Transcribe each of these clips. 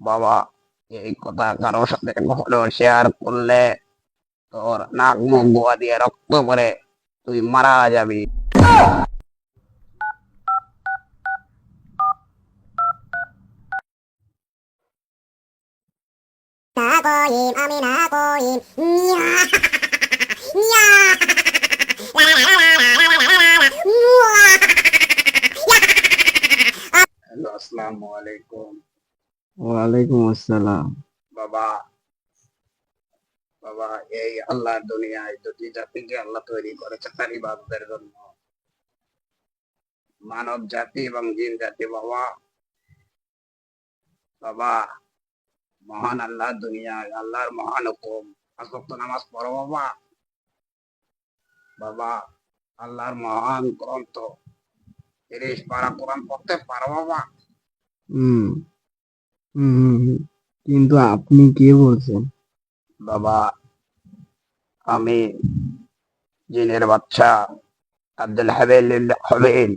বাবা এই কথা কারোর সাথে হলেও শেয়ার করলে তোর নাক মুখ গোয়া দিয়ে রক্ত পরে তুই মারা যাবি 나고임 আসসালামু আলাইকুম ওয়ালাইকুম আসসালাম। বাবা বাবা এই আল্লাহর দুনিয়ায় দুটি জাতিকে আল্লাহ তৈরি করেছে তার ইবাদতের জন্য। মানব জাতি এবং জিন জাতি বাবা। বাবা মহান আল্লাহ দুনিয়ায় আল্লাহর মহান হুকুম। আসক্ত নামাজ পড়ো বাবা। বাবা আল্লাহর মহান গ্রন্থ। তিরিশ পারা কোরআন পড়তে পারো বাবা। হুম। কিন্তু আপনি কে বলছেন? বাবা, আমি জিনের বাচ্চা আব্দুল হাবিল হাবিল।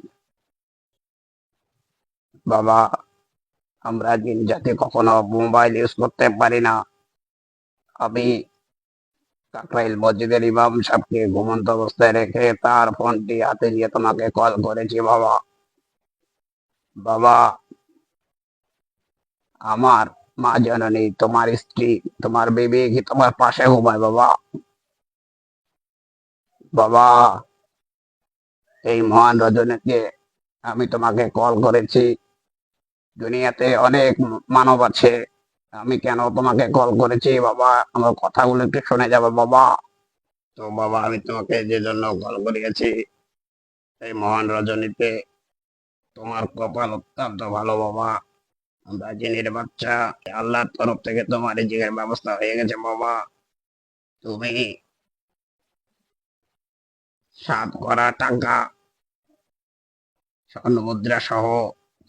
বাবা, আমরা জিন জাতি কখনো মোবাইল ইউজ করতে পারি না। আমি কাকরাইল মসজিদের ইমাম সাহেবকে ঘুমন্ত অবস্থায় রেখে তার ফোনটি হাতে নিয়ে তোমাকে কল করেছি, বাবা। বাবা আমার মা জননী, তোমার স্ত্রী, তোমার বেবি কি তোমার পাশে ঘুমায়, বাবা। বাবা, এই মহান রজনীকে আমি তোমাকে কল করেছি। দুনিয়াতে অনেক মানব আছে, আমি কেন তোমাকে কল করেছি, বাবা? আমার কথাগুলো একটু শুনে যাবে, বাবা। তো বাবা, আমি তোমাকে যে জন্য কল করিয়েছি, এই মহান রজনীতে তোমার কপাল অত্যন্ত ভালো, বাবা। আমরা জিনের বাচ্চা, আল্লাহর তরফ থেকে তোমার রিজিকের ব্যবস্থা হয়ে গেছে বাবা। তুমি সাত করা টাকা স্বর্ণ মুদ্রা সহ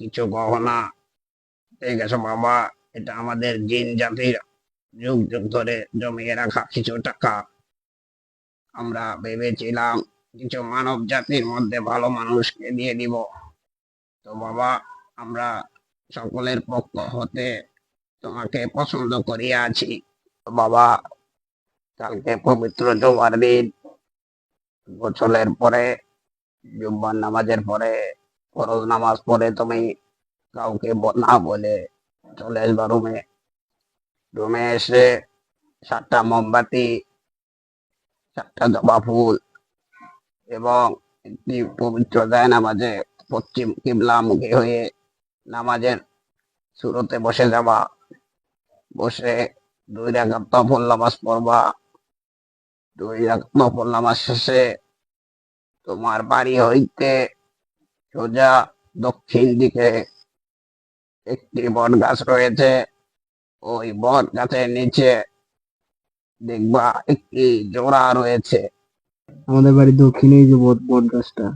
কিছু গহনা পেয়ে গেছো বাবা। এটা আমাদের জিন জাতির যুগ যুগ ধরে জমিয়ে রাখা কিছু টাকা। আমরা ভেবেছিলাম কিছু মানব জাতির মধ্যে ভালো মানুষকে দিয়ে দিব। তো বাবা, আমরা সকলের পক্ষ হতে তোমাকে পছন্দ করিয়া আছি বাবা, কালকে পবিত্র জুমার দিন। গোসলের পরে, জুম্মার নামাজের পরে, ফরজ নামাজ পরে তুমি কাউকে না বলে চলে আসবা রুমে। রুমে এসে সাতটা মোমবাতি, সাতটা জবা ফুল এবং একটি পবিত্র দেয় নামাজে পশ্চিম কিবলামুখী হয়ে নামাজের শুরুতে বসে যাবা বসে দুই রাকাত নফল নামাজ পড়বা। দুই রাকাত নফল নামাজ শেষে তোমার বাড়ি হইতে সোজা দক্ষিণ দিকে একটি বট গাছ রয়েছে। ওই বট গাছের নিচে দেখবা একটি জোড়া রয়েছে। আমাদের বাড়ি দক্ষিণে যে বট বট গাছটা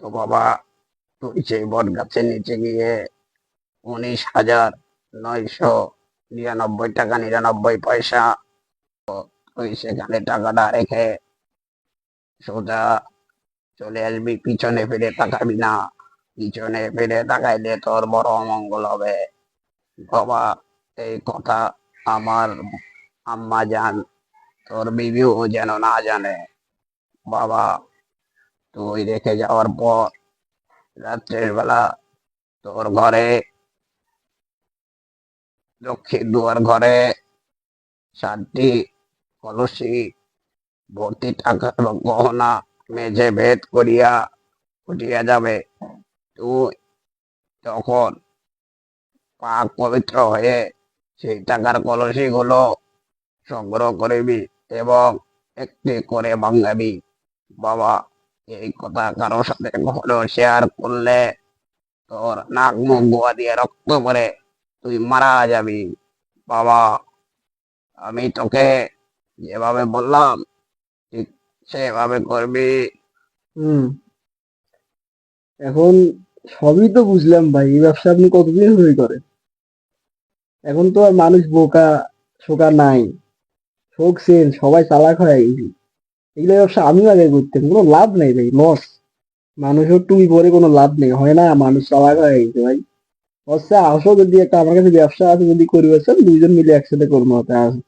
তো বাবা সেই বট গাছের নিচে গিয়ে উনিশ হাজার নয়শো নিরানব্বই টাকা, নিরানব্বই পয়সা সেখানে টাকাটা রেখে সোজা চলে আসবি। পিছনে ফিরে তাকাবি না। পিছনে ফিরে তাকাইলে তোর বড় অমঙ্গল হবে। বাবা, এই কথা আমার আম্মা জান, তোর বিবিও যেন না জানে। বাবা, তুই রেখে যাওয়ার পর রাত্রের বেলা তোর ঘরে, লক্ষ্মীর দুয়ার ঘরে সাতটি কলসি, ভর্তি টাকা এবং গহনা মেঝে ভেদ করিয়া উঠিয়া যাবে। তুই তখন পাক পবিত্র হয়ে সেই টাকার কলসি গুলো সংগ্রহ করিবি এবং একটি করে ভাঙাবি বাবা এই কথা কারোর সাথে কখনো শেয়ার করলে তোর নাক মুখ গোয়া দিয়ে রক্ত পরে তুই মারা যাবি। বাবা, আমি তোকে যেভাবে বললাম, ঠিক সেভাবে করবি। হুম। এখন সবই তো বুঝলাম ভাই, এই ব্যবসা আপনি কতদিন ধরে করেন? এখন তো আর মানুষ বোকা শোকা নাই। শোক সেন, সবাই চালাক হয়ে গেছি এগুলো ব্যবসা আমিও আগে করতাম কোনো লাভ নেই ভাই লস মানুষের টুই পরে কোনো লাভ নেই, হয় না, মানুষ চালাক হয়ে গেছে ভাই। হচ্ছে আসো যদি একটা, আমার কাছে ব্যবসা আছে যদি করি বলছেন দুইজন মিলে একসাথে করব হতে আসো